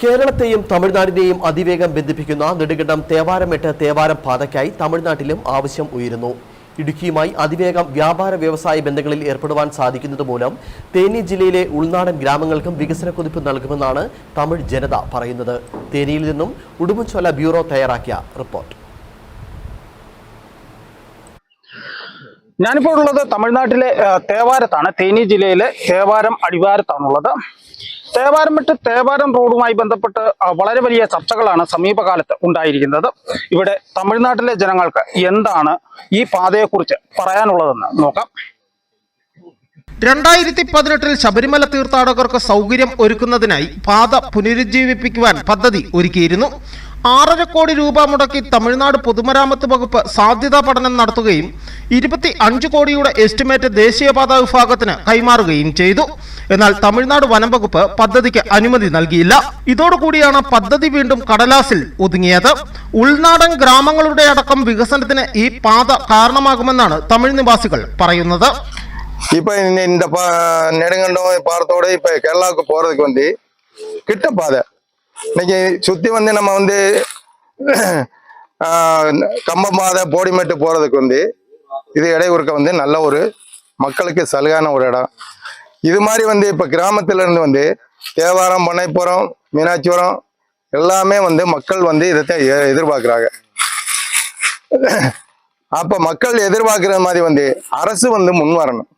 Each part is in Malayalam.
കേരളത്തെയും തമിഴ്നാടിനെയും അതിവേഗം ബന്ധിപ്പിക്കുന്ന നെടുകിടം തേവാരമെട്ട് തേവാരം പാതയ്ക്കായി തമിഴ്നാട്ടിലും ആവശ്യം ഉയരുന്നു. ഇടുക്കിയുമായി അതിവേഗം വ്യാപാര വ്യവസായ ബന്ധങ്ങളിൽ ഏർപ്പെടുവാൻ സാധിക്കുന്നത് മൂലം തേനി ജില്ലയിലെ ഉൾനാടൻ ഗ്രാമങ്ങൾക്കും വികസന കുതിപ്പ് നൽകുമെന്നാണ് തമിഴ് ജനത പറയുന്നത്. തേനിയിൽ നിന്നും ഉടുമ്പൻചോല ബ്യൂറോ തയ്യാറാക്കിയ റിപ്പോർട്ട്. ഞാനിപ്പോൾ ഉള്ളത് തമിഴ്നാട്ടിലെ തേവാരത്താണ്. തേനി ജില്ലയിലെ തേവാരം അടിവാരത്താണുള്ളത്. തേവാരം വിട്ട് തേവാരം റോഡുമായി ബന്ധപ്പെട്ട് വളരെ വലിയ ചർച്ചകളാണ് സമീപകാലത്ത് ഉണ്ടായിരിക്കുന്നത്. ഇവിടെ തമിഴ്നാട്ടിലെ ജനങ്ങൾക്ക് എന്താണ് ഈ പാതയെക്കുറിച്ച് പറയാനുള്ളതെന്ന് നോക്കാം. രണ്ടായിരത്തി പതിനെട്ടിൽ ശബരിമല തീർത്ഥാടകർക്ക് സൗകര്യം ഒരുക്കുന്നതിനായി പാത പുനരുജ്ജീവിപ്പിക്കുവാൻ പദ്ധതി ഒരുക്കിയിരുന്നു. ആറര കോടി രൂപ മുടക്കി തമിഴ്നാട് പൊതുമരാമത്ത് വകുപ്പ് സാധ്യതാ പഠനം നടത്തുകയും ഇരുപത്തി അഞ്ച് കോടിയുടെ എസ്റ്റിമേറ്റ് ദേശീയപാത വിഭാഗത്തിന് കൈമാറുകയും ചെയ്തു. എന്നാൽ തമിഴ്നാട് വനം വകുപ്പ് പദ്ധതിക്ക് അനുമതി നൽകിയില്ല ഇതോടുകൂടിയാണ് പദ്ധതി വീണ്ടും കടലാസിൽ ഒതുങ്ങിയത് ഉൾനാടൻ ഗ്രാമങ്ങളുടെ അടക്കം വികസനത്തിന് ഈ പാത കാരണമാകുമെന്നാണ് തമിഴ് നിവാസികൾ പറയുന്നത് இப்போ இந்த இந்த பா நெடுங்கண்டம் பாலத்தோட இப்போ கேரளாவுக்கு போகிறதுக்கு வந்து கிட்ட பாதை இன்னைக்கு சுற்றி வந்து நம்ம வந்து ஆஹ், கம்பம் பாதை போடிமேட்டு போகிறதுக்கு வந்து இது இடையூறுக்க வந்து நல்ல ஒரு மக்களுக்கு சலுகான ஒரு இடம் இது மாதிரி வந்து இப்போ கிராமத்துல இருந்து வந்து தேவாரம் பண்ணைப்புறம் மீனாட்சிபுரம் எல்லாமே வந்து மக்கள் வந்து இதைத்தான் எ- எதிர்பார்க்குறாங்க. அப்ப மக்கள் எதிர்பார்க்கிற மாதிரி வந்து அரசு வந்து முன் வரணும்.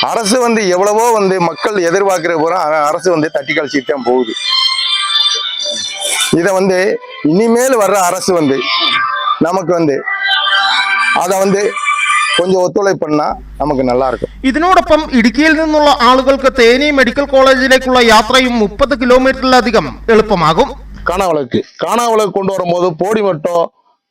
அரசு வந்து எவ்வளவோ வந்து மக்கள் எதிர்பார்க்கிற பூரா அரசு வந்து தட்டி கழிச்சுட்டு தான் போகுது. இதை வந்து இனிமேல் வர்ற அரசு வந்து நமக்கு வந்து அதை வந்து கொஞ்சம் ஒத்துழைப்பு பண்ணா நமக்கு நல்லா இருக்கும் ഇതിനോടൊപ്പം ഇടുക്കിയിൽ നിന്നുള്ള ആളുകൾക്ക് തേനി മെഡിക്കൽ കോളേജിലേക്കുള്ള യാത്രയും മുപ്പത് കിലോമീറ്ററിലധികം എളുപ്പമാകും காணாவளுக்கு காணாவளுக்கு கொண்டு வரும்போது போடி மட்டும்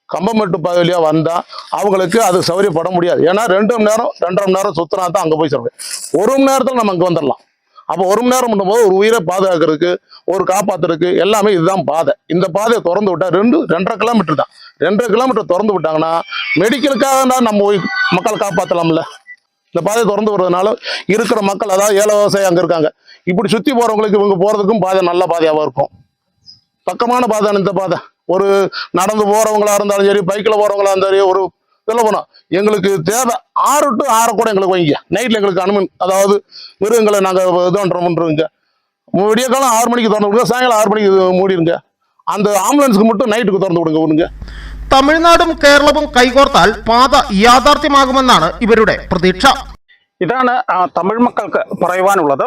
கம்பமெட்டு பகுதியிலேயே வந்தா அவங்களுக்கு அது சௌகரியப்பட முடியாது ஏன்னா ரெண்டு மணி நேரம் ரெண்டரை மணி நேரம் சுத்தினா தான் அங்க போய் சொல்றேன் ஒரு மணி நேரத்துல நம்ம அங்க வந்துடலாம் அப்போ ஒரு மணி நேரம் பண்ணும்போது ஒரு உயிரை பாதுகாக்கிறதுக்கு ஒரு காப்பாத்துறதுக்கு எல்லாமே இதுதான் பாதை இந்த பாதையை திறந்து விட்டா ரெண்டு ரெண்டரை கிலோமீட்டர் தான் ரெண்டரை கிலோமீட்டர் திறந்து விட்டாங்கன்னா மெடிக்கலுக்காக தான் நம்ம போய் மக்களை காப்பாற்றலாம்ல இந்த பாதையை திறந்து வர்றதுனால இருக்கிற மக்கள் அதாவது ஏழை விவசாயி அங்கே இருக்காங்க. இப்படி சுற்றி போகிறவங்களுக்கு இவங்க போகிறதுக்கும் பாதை நல்ல பாதையாகவும் இருக்கும். பக்கமான பாதை இந்த பாதை. ஒரு நடந்து போகிறவங்களா இருந்தாலும் சரி பைக்கில் போகிறவங்களா இருந்தாலும் சரி ஒரு சொல்ல போனால் எங்களுக்கு தேவை ஆறு டு ஆறு கூட எங்களுக்கு வைங்க நைட்டில் எங்களுக்கு அனுமதி அதாவது மிருகங்களை நாங்கள் இது பண்றோம்ன்றவங்க விடிய காலம் ஆறு மணிக்கு திறந்து விடுங்க சாயங்காலம் ஆறு மணிக்கு மூடிடுங்க அந்த ஆம்புலன்ஸுக்கு மட்டும் நைட்டுக்கு திறந்து விடுங்க விடுங்க തമിഴ്നാടും കേരളവും കൈകോർത്താൽ പാത യാഥാർത്ഥ്യമാകുമെന്നാണ് ഇവരുടെ പ്രതീക്ഷ. ഇതാണ് തമിഴ് മക്കൾക്ക് പറയുവാനുള്ളത്.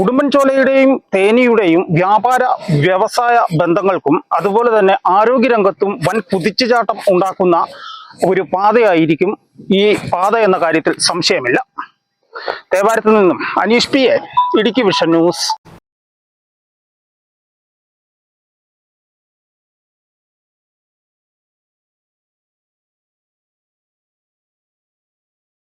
ഉടുമ്പൻചോലയുടെയും തേനിയുടെയും വ്യാപാര വ്യവസായ ബന്ധങ്ങൾക്കും അതുപോലെ തന്നെ ആരോഗ്യരംഗത്തും വൻ കുതിച്ചുചാട്ടം ഉണ്ടാക്കുന്ന ഒരു പാതയായിരിക്കും ഈ പാത എന്ന കാര്യത്തിൽ സംശയമില്ല. തേവാരത്ത് നിന്നും Aneesh P A Idukki vision news.